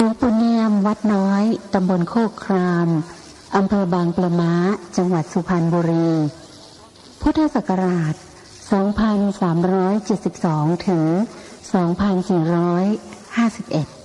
หลวงปู่เนียมวัดน้อย ตำบลโคกครามอำเภอบางปะมาจังหวัดสุพรรณบุรี พุทธศักราช 2372 ถึง 2451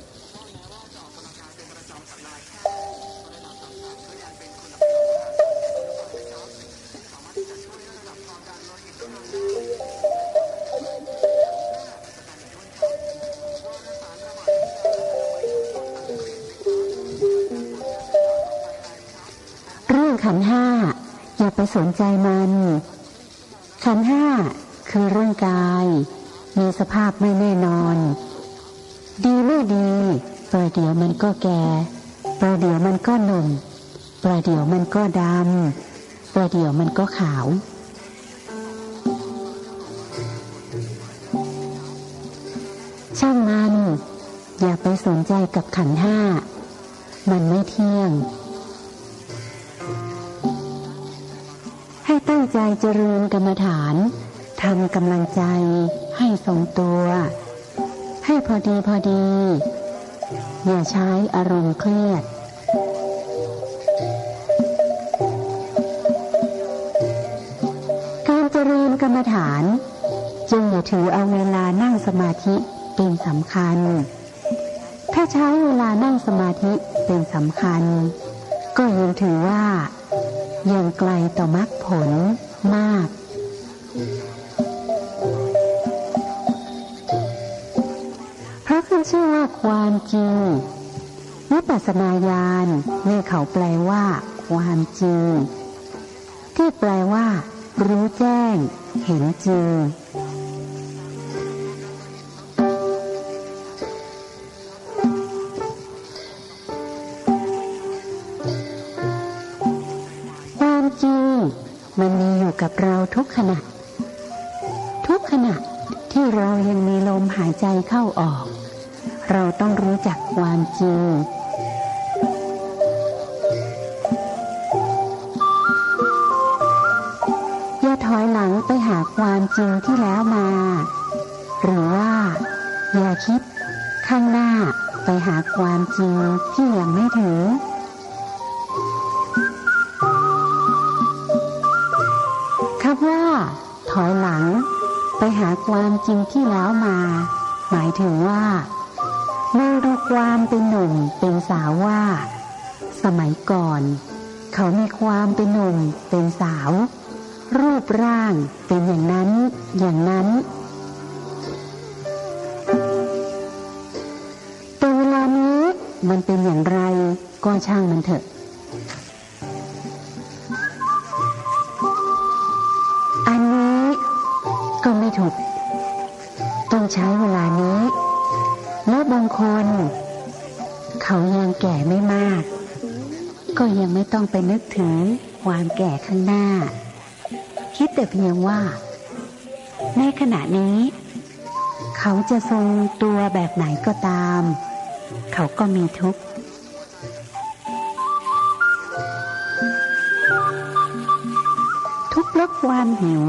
สนใจมัน ขันห้าคือร่างกาย มีสภาพไม่แน่นอน ดีไม่ดีประเดี๋ยวมันก็แก่ประเดี๋ยวมันก็หนุ่มประเดี๋ยวมันก็ดำประเดี๋ยวมันก็ขาว ช่างมัน อย่าไปสนใจกับขันห้า มันไม่เที่ยง ตั้งใจเจริญกรรมฐานทำกำลังใจให้ทรงตัว ให้พอดีพอดี อย่าใช้อารมณ์เครียด การเจริญกรรมฐานจึงอย่าถือเอาเวลานั่งสมาธิเป็นสำคัญ ถ้าใช้เวลานั่งสมาธิเป็นสำคัญ ก็ยังถือว่า ยังไกลต่อมรรคผลมาก เพราะขึ้นชื่อว่าความจริงวิปัสสนาญาณนี่เขาแปลว่า ความจริง ที่แปลว่า รู้แจ้ง เห็นจริง อยู่กับเราทุกขณะ ทุกขณะที่เรายังมีลมหายใจเข้าออก เราต้องรู้จักความจริงอย่าถอยหลังไปหาความจริงที่แล้วมา หรือว่า อย่าคิดข้างหน้าไปหาความจริงที่ยังไม่ถึง หาความจริงที่แล้วมา หมายถึงว่าเมื่อดูความเป็นหนุ่มเป็นสาวว่า สมัยก่อน เขามีความเป็นหนุ่มเป็นสาว รูปร่างเป็นอย่างนั้น อย่างนั้นแต่เวลานี้มันเป็นอย่างไรก็ช่างมันเถอะ แก่ข้างหน้า คิดแต่เพียงว่า ในขณะนี้ เขาจะทรงตัวแบบไหนก็ตาม เขาก็มีทุกข์ทุกข์เพราะความหิว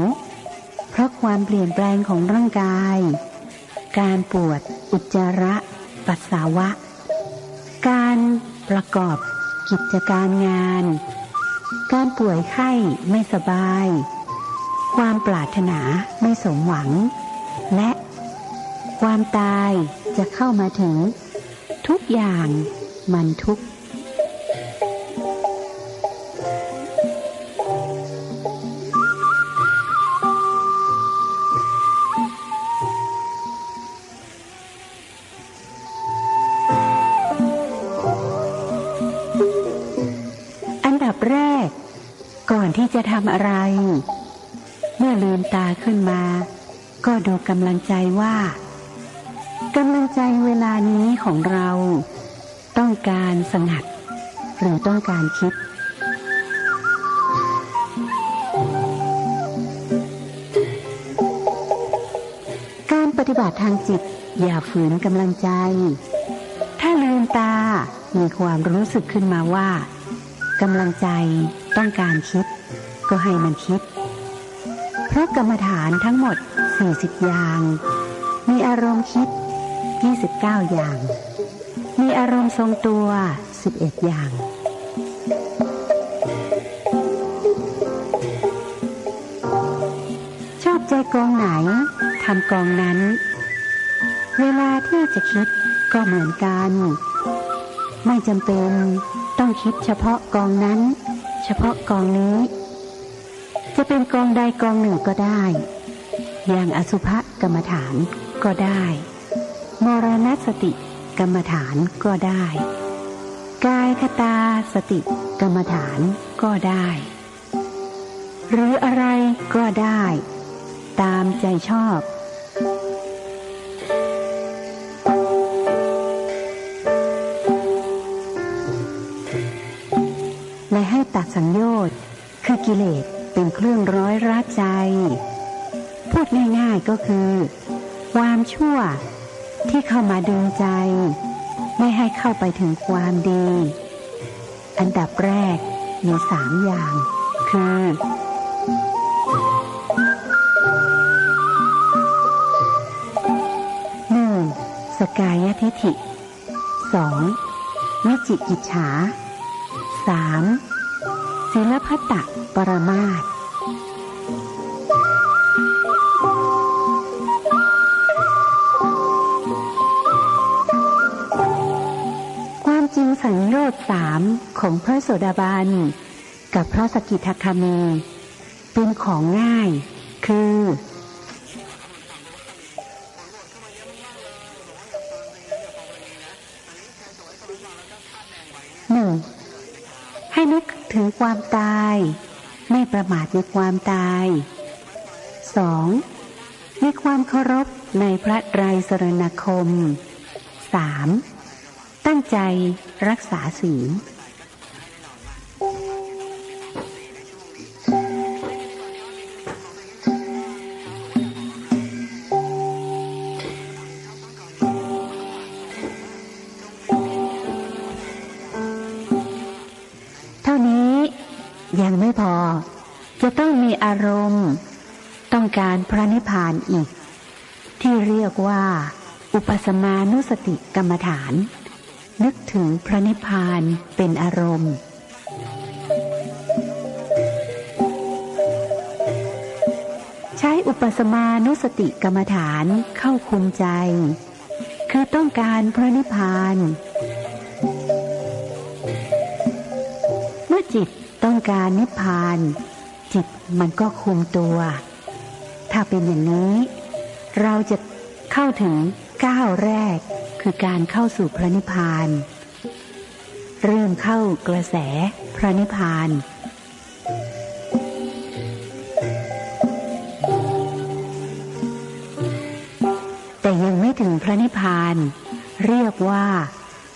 เพราะความเปลี่ยนแปลงของร่างกาย การปวดอุจจาระปัสสาวะ การประกอบกิจการงาน การป่วยไข้ไม่สบาย ความปรารถนาไม่สมหวัง และความตายจะเข้ามาถึง ทุกอย่างมันทุกข์ กำลังใจว่ากำลังใจเวลานี้ของเราต้องการสงัด หรือต้องการคิด การปฏิบัติทางจิตอย่าฝืนกำลังใจ ถ้าลืมตามีความรู้สึกขึ้นมาว่ากำลังใจต้องการคิด ก็ให้มันคิด เพราะกรรมฐานทั้งหมด 40 อย่าง มีอารมณ์คิด 29 อย่าง มีอารมณ์ทรงตัว 11 อย่าง ชอบใจกองไหนทำกองนั้น เวลาที่จะคิดก็เหมือนกัน ไม่จำเป็นต้องคิดเฉพาะกองนั้น เฉพาะกองนี้ จะเป็นกองใดกองหนึ่งก็ได้ อย่างอสุภกรรมฐานก็ได้ มรณสติกรรมฐานก็ได้ กายคตาสติกรรมฐานก็ได้ หรืออะไรก็ได้ ตามใจชอบและให้ตัดสังโยชน์คือกิเลสเป็นเครื่องร้อยรัดใจ พูดง่ายๆก็คือ ความชั่วที่เข้ามาดึงใจ ไม่ให้เข้าไปถึงความดี อันดับแรกมีสามอย่าง คือหนึ่งสกายทิฐิสองวิจิกิจฉาสามศิลพัตตปรมาตา สังโยชน์สามของพระโสดาบันกับพระสกิทาคามีเป็นของง่าย คือ หนึ่ง ให้นึกถึงความตาย ไม่ประมาทในความตายสองมีความเคารพในพระไตรสรณคมสามตั้งใจ รักษาศีลเท่านี้ยังไม่พอ จะต้องมีอารมณ์ ต้องการพระนิพพานอีก ที่เรียกว่า อุปสมานุสติกรรมฐาน นึกถึงพระนิพพานเป็นอารมณ์ ใช้อุปสมานุสติกรรมฐานเข้าคุมใจ คือต้องการพระนิพพาน เมื่อจิตต้องการนิพพาน จิตมันก็คุมตัว ถ้าเป็นอย่างนี้ เราจะเข้าถึง ก้าวแรกคือการเข้าสู่พระนิพพาน เริ่มเข้ากระแสพระนิพพานแต่ยังไม่ถึงพระนิพพาน เรียกว่า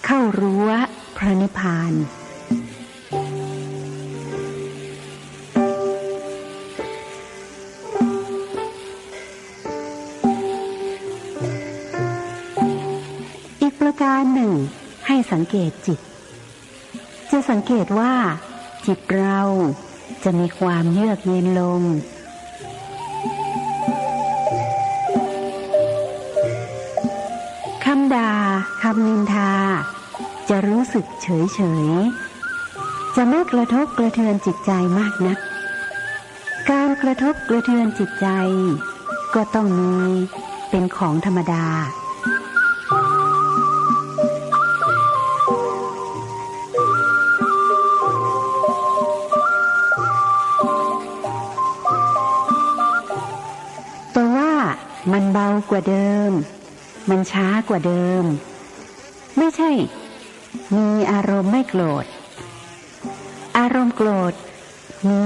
เข้ารั้วพระนิพพาน สังเกตจิต จะสังเกตว่า จิตเราจะมีความเยือกเย็นลง คำด่าคำนินทา จะรู้สึกเฉยเฉย จะไม่กระทบกระเทือนจิตใจมากนัก การกระทบกระเทือนจิตใจ ก็ต้องมีเป็นของธรรมดา มันเบากว่าเดิม มันช้ากว่าเดิม ไม่ใช่ มีอารมณ์ไม่โกรธ อารมณ์โกรธ มี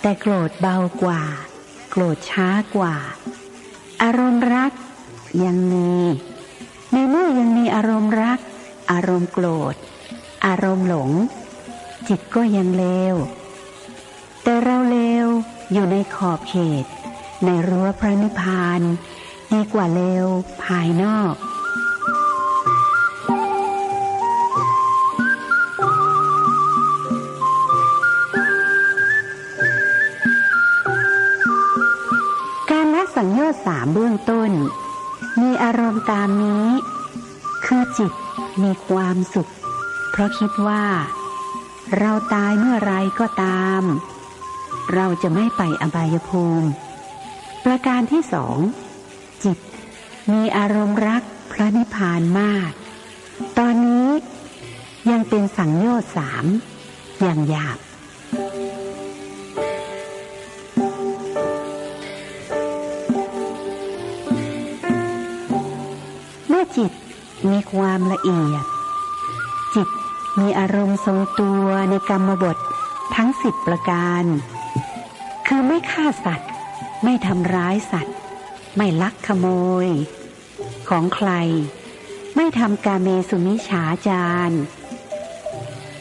แต่โกรธเบากว่า โกรธช้ากว่า อารมณ์รัก ยังมีในเมื่อยังมีอารมณ์รัก อารมณ์โกรธ อารมณ์หลง จิตก็ยังเลว แต่เราเลวอยู่ในขอบเขต ในรั้วพระนิพพาน ดีกว่าเลวภายนอกการละสังโยชน์สามเบื้องต้น มีอารมณ์ตามนี้ คือจิตมีความสุข เพราะคิดว่า เราตายเมื่อไรก็ตาม เราจะไม่ไปอบายภูมิ ประการที่สองจิต มีอารมณ์รักพระนิพพานมาก ตอนนี้ยังเป็นสังโยชน์สามอย่างหยาบเมื่อจิตมีความละเอียด จิตมีอารมณ์ทรงตัวในกรรมบททั้งสิบประการ คือไม่ฆ่าสัตว์ ไม่ทำร้ายสัตว์ ไม่ลักขโมย ของใคร ไม่ทำกาเมสุมิฉาจาร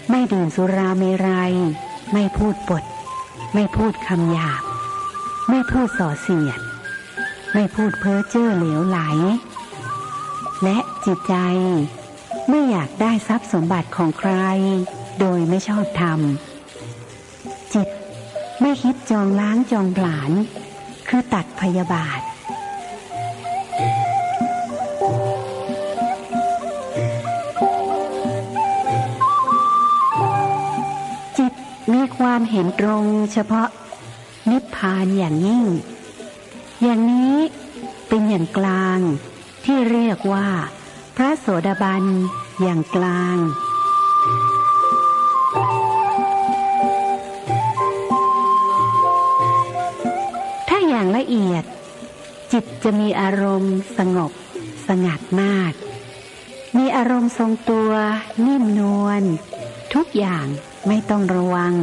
ไม่ดื่มสุราเมรัย ไม่พูดปด ไม่พูดคำหยาบ ไม่พูดส่อเสียด ไม่พูดเพ้อเจ้อเหลวไหล และจิตใจไม่อยากได้ทรัพย์สมบัติของใคร โดยไม่ชอบธรรม จิตไม่คิดจองล้างจองผลาญ คือตัดพยาบาท จิตมีความเห็นตรงเฉพาะนิพพานอย่างยิ่ง อย่างนี้เป็นอย่างกลางที่เรียกว่า พระโสดาบันอย่างกลาง เอียด จิตจะมีอารมณ์สงบสงัดมาก มีอารมณ์ทรงตัวนิ่มนวลทุกอย่างไม่ต้องระวัง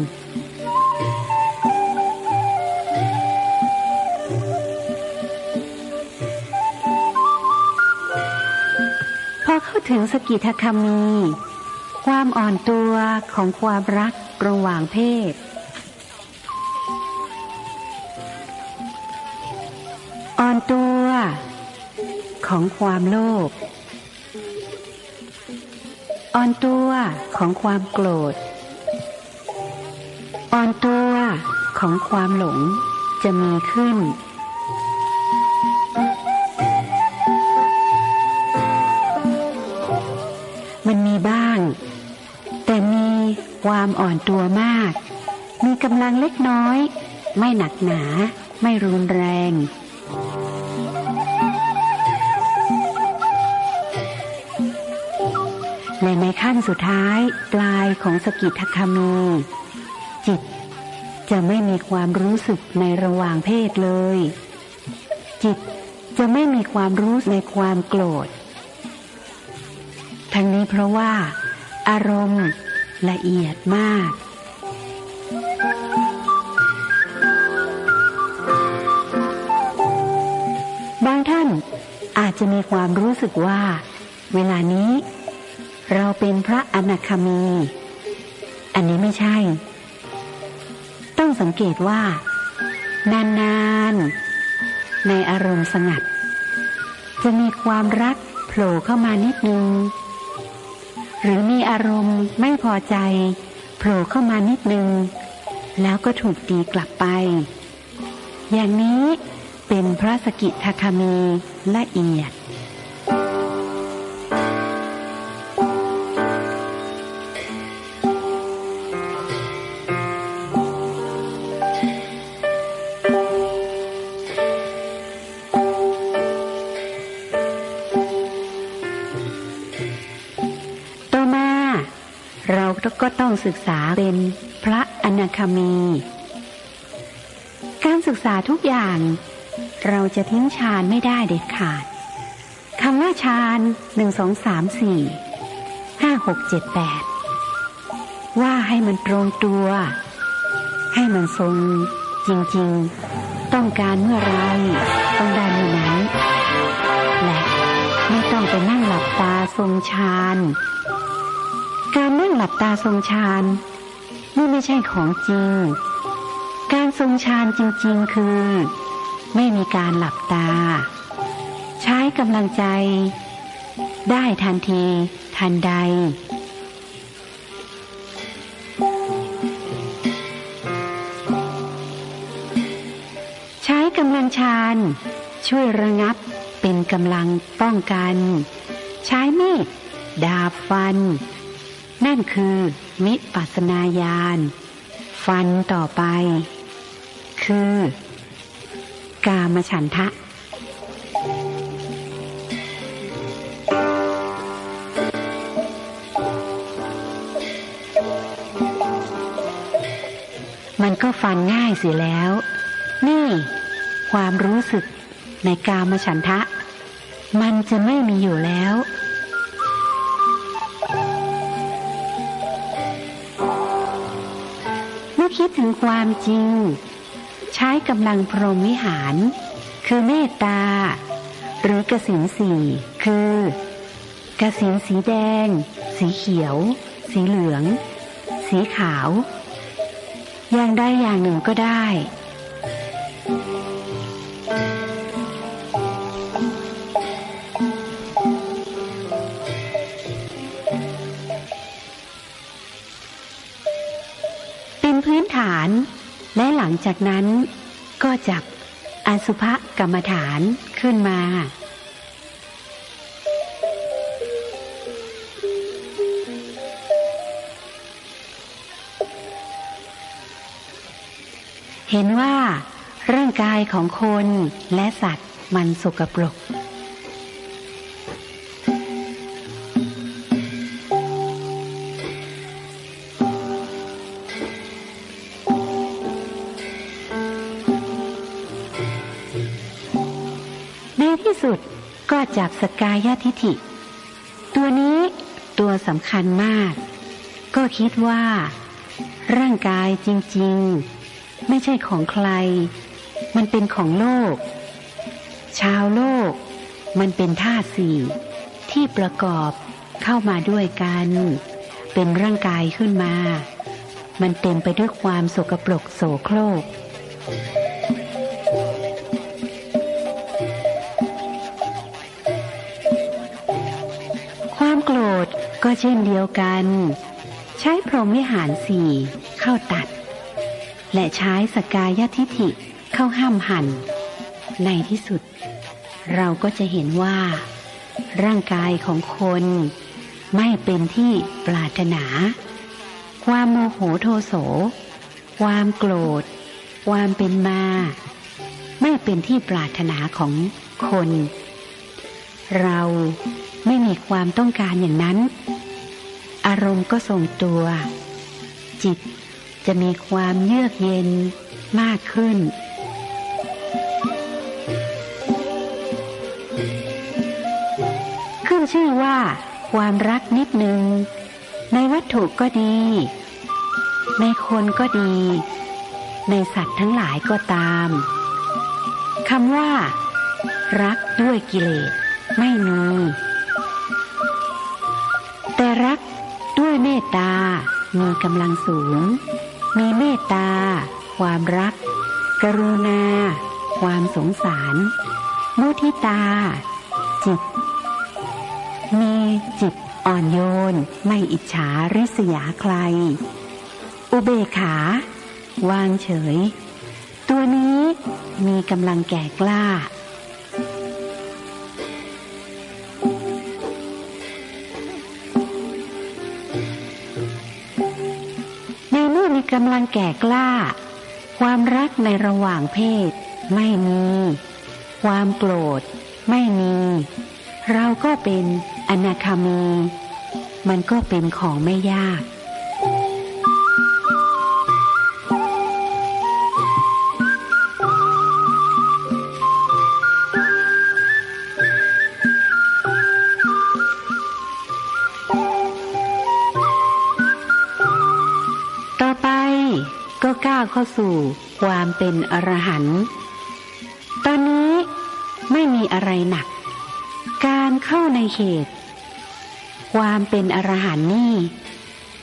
พอเข้าถึงสกิทาคามี ความอ่อนตัวของความรักระหว่างเพศ ของความโลภอ่อนตัวของความโกรธอ่อนตัวของความหลงจะมีขึ้น มันมีบ้าง แต่มีความอ่อนตัวมาก มีกำลังเล็กน้อย ไม่หนักหนา ไม่รุนแรง และในขั้นสุดท้ายปลายของสกิทคามี จิต จะไม่มีความรู้สึกในระหว่างเพศเลย จิตจะไม่มีความรู้ในความโกรธ ทั้งนี้เพราะว่า อารมณ์ละเอียดมากบางท่านอาจจะมีความรู้สึกว่า เวลานี้ เราเป็นพระอนาคามี อันนี้ไม่ใช่ ต้องสังเกตว่า นานๆ ในอารมณ์สงัด จะมีความรักโผล่เข้ามานิดนึง หรือมีอารมณ์ไม่พอใจโผล่เข้ามานิดนึง แล้วก็ถูกตีกลับไป อย่างนี้เป็นพระสกิทาคามีละเอียด ศึกษาเป็นพระอนาคามี การศึกษาทุกอย่าง เราจะทิ้งฌานไม่ได้เด็ดขาดคำว่าฌานหนึ่งสองสามสี่ห้าหกเจ็ดแปดว่าให้มันตรงตัว ให้มันทรงจริงๆ ต้องการเมื่อไรต้องได้เมื่อนั้นและไม่ต้องไปนั่งหลับตาทรงฌาน หลับตาทรงฌานนี่ไม่ใช่ของจริง การทรงฌานจริง ๆ คือ ไม่มีการหลับตา ใช้กำลังใจ ได้ทันที ทันใดใช้กำลังฌานช่วยระงับเป็นกำลังป้องกัน ใช้มีดดาบฟัน นั่นคือมิปัสนาญาณฟันต่อไป คือ กามฉันทะ มันก็ฟันง่ายเสียแล้ว นี่ ความรู้สึกในกามฉันทะ มันจะไม่มีอยู่แล้ว คิดถึงความจริง ใช้กำลังพรหมวิหาร คือเมตตา หรือกสินสีคือกสินสีแดง สีเขียว สีเหลือง สีขาว อย่างใดอย่างหนึ่งก็ได้ จากนั้นก็จับอสุภกรรมฐานขึ้นมา เห็นว่าร่างกายของคนและสัตว์มันสกปรก สกายทิฐิ ตัวนี้ตัวสำคัญมาก ก็คิดว่า ร่างกายจริงๆ ไม่ใช่ของใคร มันเป็นของโลก ชาวโลก มันเป็นธาตุสี่ที่ประกอบเข้ามาด้วยกัน เป็นร่างกายขึ้นมา มันเต็มไปด้วยความสกปรกโสโครก โกรธก็เช่นเดียวกัน ใช้พรหมวิหารสี่เข้าตัด และใช้สกายทิฐิเข้าห้ามหัน ในที่สุด เราก็จะเห็นว่า ร่างกายของคนไม่เป็นที่ปรารถนา ความโมโหโทโส ความโกรธ ความเป็นมา ไม่เป็นที่ปรารถนาของคน เราไม่มีความต้องการอย่างนั้น อารมณ์ก็ทรงตัว จิตจะมีความเยือกเย็นมากขึ้น ขึ้นชื่อว่าความรักนิดนึงในวัตถุก็ดี ในคนก็ดี ในสัตว์ทั้งหลายก็ตามคำว่า รักด้วยกิเลส ไม่มี แต่รักด้วยเมตตา มีกำลังสูง มีเมตตา ความรัก กรุณา ความสงสาร มุทิตา จิต มีจิตอ่อนโยน ไม่อิจฉาริษยาใคร อุเบกขา วางเฉย ตัวนี้มีกำลังแก่กล้า กำลังแก่กล้า ความรักในระหว่างเพศ ไม่มี ความโกรธ ไม่มี เราก็เป็นอนาคามี มันก็เป็นของไม่ยาก เข้าสู่ความเป็นอรหันต์ตอนนี้ไม่มีอะไรหนัก การเข้าในเขตความเป็นอรหันต์นี่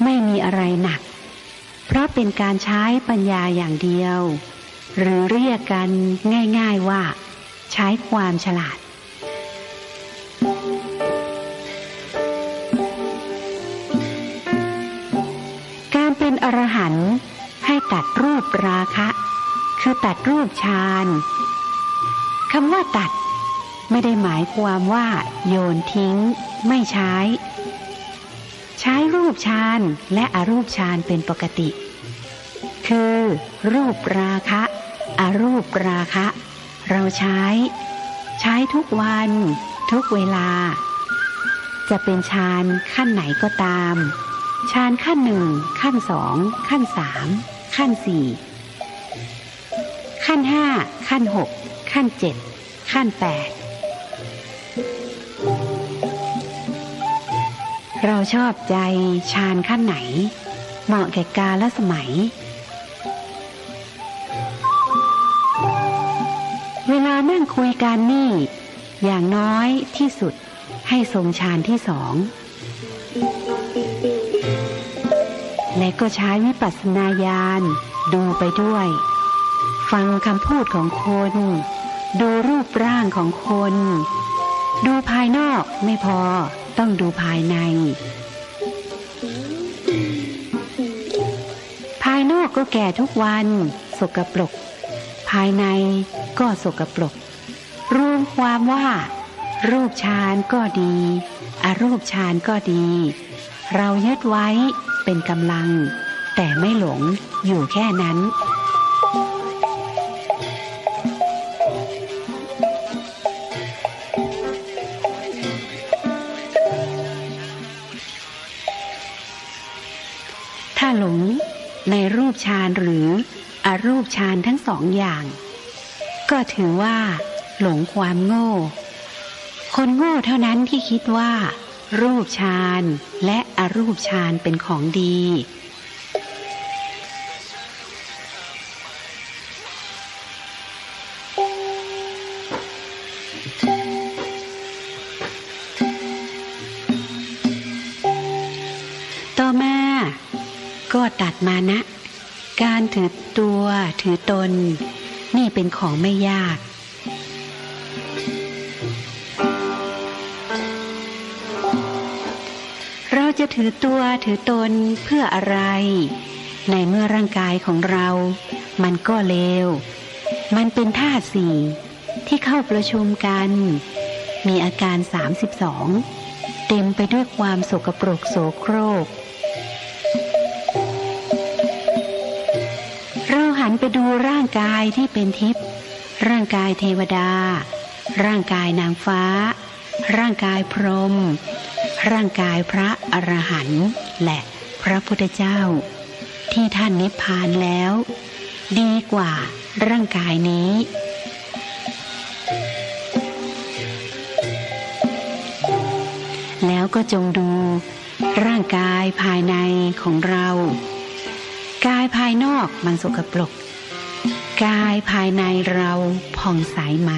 ไม่มีอะไรหนัก เพราะเป็นการใช้ปัญญาอย่างเดียว หรือเรียกกันง่าย ๆว่า ใช้ความฉลาดการเป็นอรหันต์ ตัดรูปราคะ คือตัดรูปฌานคำว่าตัด ไม่ได้หมายความว่า โยนทิ้ง ไม่ใช้ ใช้รูปฌานและอรูปฌานเป็นปกติ คือ รูปราคะอรูปราคะ เราใช้ ใช้ทุกวัน ทุกเวลา จะเป็นฌานขั้นไหนก็ตามฌานขั้นหนึ่งขั้นสองขั้นสาม ขั้นสี่ขั้นห้าขั้นหกขั้นเจ็ดขั้นแปดเราชอบใจฌานขั้นไหน เหมาะแก่กาลสมัย เวลานั่งคุยกันนี่ อย่างน้อยที่สุดให้ทรงฌานที่สอง และก็ใช้วิปัสสนาญาณดูไปด้วย ฟังคำพูดของคน ดูรูปร่างของคน ดูภายนอกไม่พอต้องดูภายใน ภายนอกก็แก่ทุกวัน สกปรก ภายในก็สกปรก รวมความว่า รูปฌานก็ดี อรูปฌานก็ดี เรายึดไว้ เป็นกำลัง แต่ไม่หลงอยู่แค่นั้น ถ้าหลงในรูปฌานหรืออรูปฌานทั้งสองอย่าง ก็ถือว่า หลงความโง่ คนโง่เท่านั้นที่คิดว่า รูปฌานและอรูปฌานเป็นของดี ต่อมาก็ตัดมานะ การถือตัวถือตน นี่เป็นของไม่ยาก จะถือตัวถือตนเพื่ออะไร ในเมื่อร่างกายของเรา มันก็เลว มันเป็นธาตุสี่ที่เข้าประชุมกัน มีอาการ 32 เต็มไปด้วยความสกปรกโสโครก เราหันไปดูร่างกายที่เป็นทิพย์ร่างกายเทวดา ร่างกายนางฟ้า ร่างกายพรหม ร่างกายพระอรหันต์และพระพุทธเจ้า ที่ท่านนิพพานแล้ว ดีกว่าร่างกายนี้ แล้วก็จงดู ร่างกายภายในของเรา กายภายนอกมันสกปรกกายภายในเราผ่องใสไหม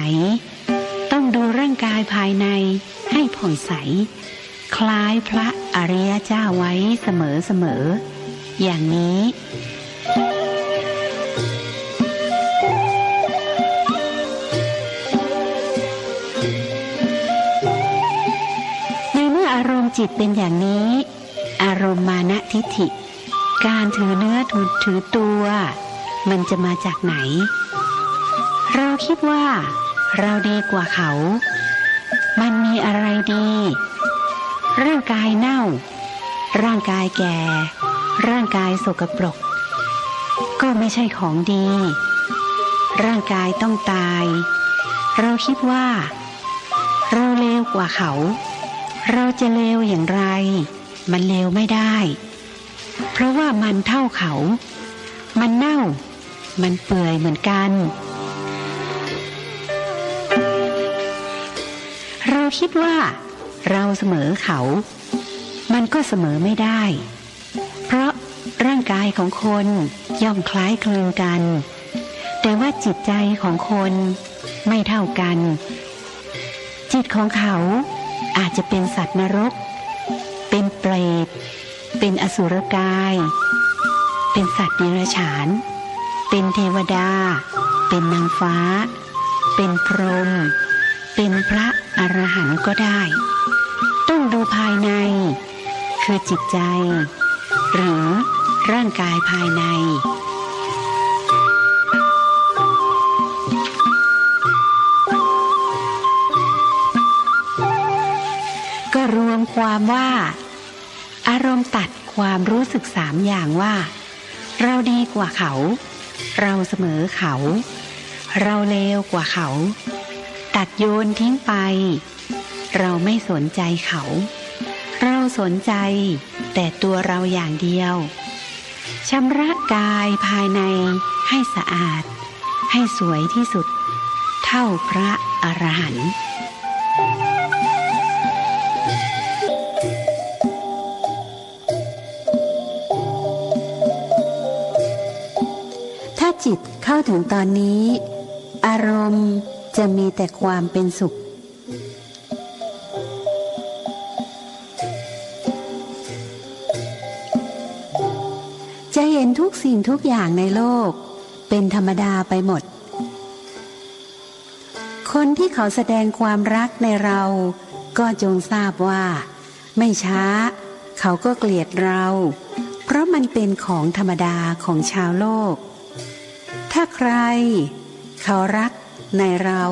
ต้องดูร่างกายภายในให้ผ่องใส คล้ายพระอริยเจ้าไว้เสมอเสมอ อย่างนี้ในเมื่ออารมณ์จิตเป็นอย่างนี้ อารมณ์มานะทิฏฐิ การถือเนื้อถือถือตัว มันจะมาจากไหน เราคิดว่า เราดีกว่าเขา มันมีอะไรดี ร่างกายเน่า ร่างกายแก่ ร่างกายสกปรก ก็ไม่ใช่ของดี ร่างกายต้องตาย เราคิดว่า เราเลวกว่าเขา เราจะเลวอย่างไร มันเลวไม่ได้ เพราะว่ามันเท่าเขา มันเน่า มันเปื่อยเหมือนกันเราคิดว่า เราเสมอเขา มันก็เสมอไม่ได้ เพราะร่างกายของคนย่อมคล้ายคลึงกัน แต่ว่าจิตใจของคนไม่เท่ากัน จิตของเขาอาจจะเป็นสัตว์นรก เป็นเปรต เป็นอสุรกาย เป็นสัตว์เดรัจฉาน เป็นเทวดา เป็นนางฟ้า เป็นพรหมเป็นพระอรหันต์ก็ได้ ภายใน คือจิตใจ หรือร่างกายภายใน ก็รวมความว่า อารมณ์ตัดความรู้สึกสามอย่างว่า เราดีกว่าเขา เราเสมอเขา เราเลวกว่าเขา ตัดโยนทิ้งไป เราไม่สนใจเขา สนใจ แต่ตัวเราอย่างเดียวชำระกายภายในให้สะอาด ให้สวยที่สุด เท่าพระอรหันต์ถ้าจิตเข้าถึงตอนนี้ อารมณ์จะมีแต่ความเป็นสุข ทุกสิ่งทุกอย่างในโลก เป็นธรรมดาไปหมด คนที่เขาแสดงความรักในเรา ก็จงทราบว่า ไม่ช้า เขาก็เกลียดเรา เพราะมันเป็นของธรรมดาของชาวโลก ถ้าใคร เขารักในเรา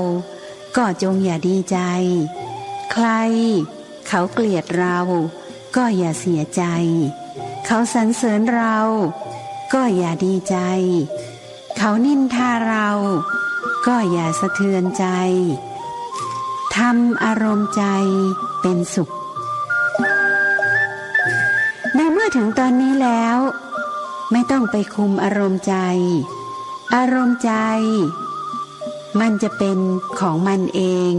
ก็จงอย่าดีใจ ใคร เขาเกลียดเรา ก็อย่าเสียใจ เขาสรรเสริญเรา ก็อย่าดีใจ เขานินทาเรา ก็อย่าสะเทือนใจทำอารมณ์ใจเป็นสุข ในเมื่อถึงตอนนี้แล้ว ไม่ต้องไปคุมอารมณ์ใจ อารมณ์ใจ มันจะเป็นของมันเอง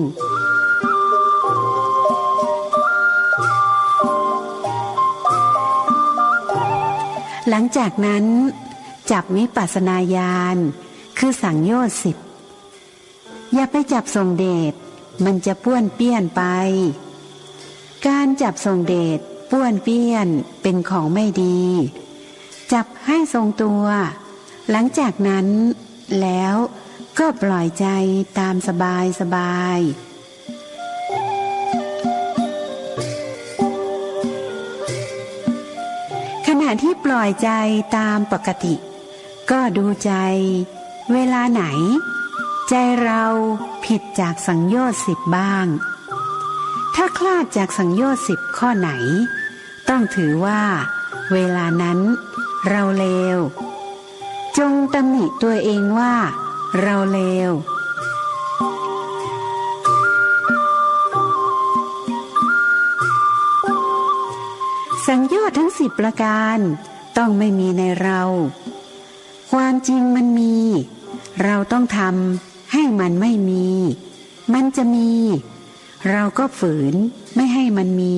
หลังจากนั้นจับวิปัสนาญาณคือสังโยชน์สิบอย่าไปจับทรงเดชมันจะป้วนเปี้ยนไป การจับทรงเดชป้วนเปี้ยนเป็นของไม่ดี จับให้ทรงตัว หลังจากนั้นแล้วก็ปล่อยใจตามสบายสบาย ที่ปล่อยใจตามปกติ ก็ดูใจ เวลาไหน ใจเราผิดจากสังโยชน์สิบบ้าง ถ้าคลาดจากสังโยชน์สิบข้อไหน ต้องถือว่า เวลานั้น เราเลว จงตำหนิตัวเองว่า เราเลว สังโยชน์ทั้งสิบประการ ต้องไม่มีในเรา ความจริงมันมี เราต้องทำให้มันไม่มี มันจะมี เราก็ฝืนไม่ให้มันมี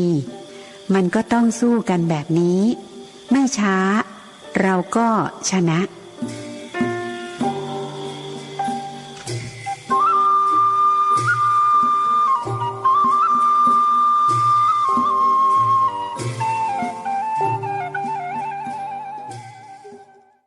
มันก็ต้องสู้กันแบบนี้ ไม่ช้า เราก็ชนะ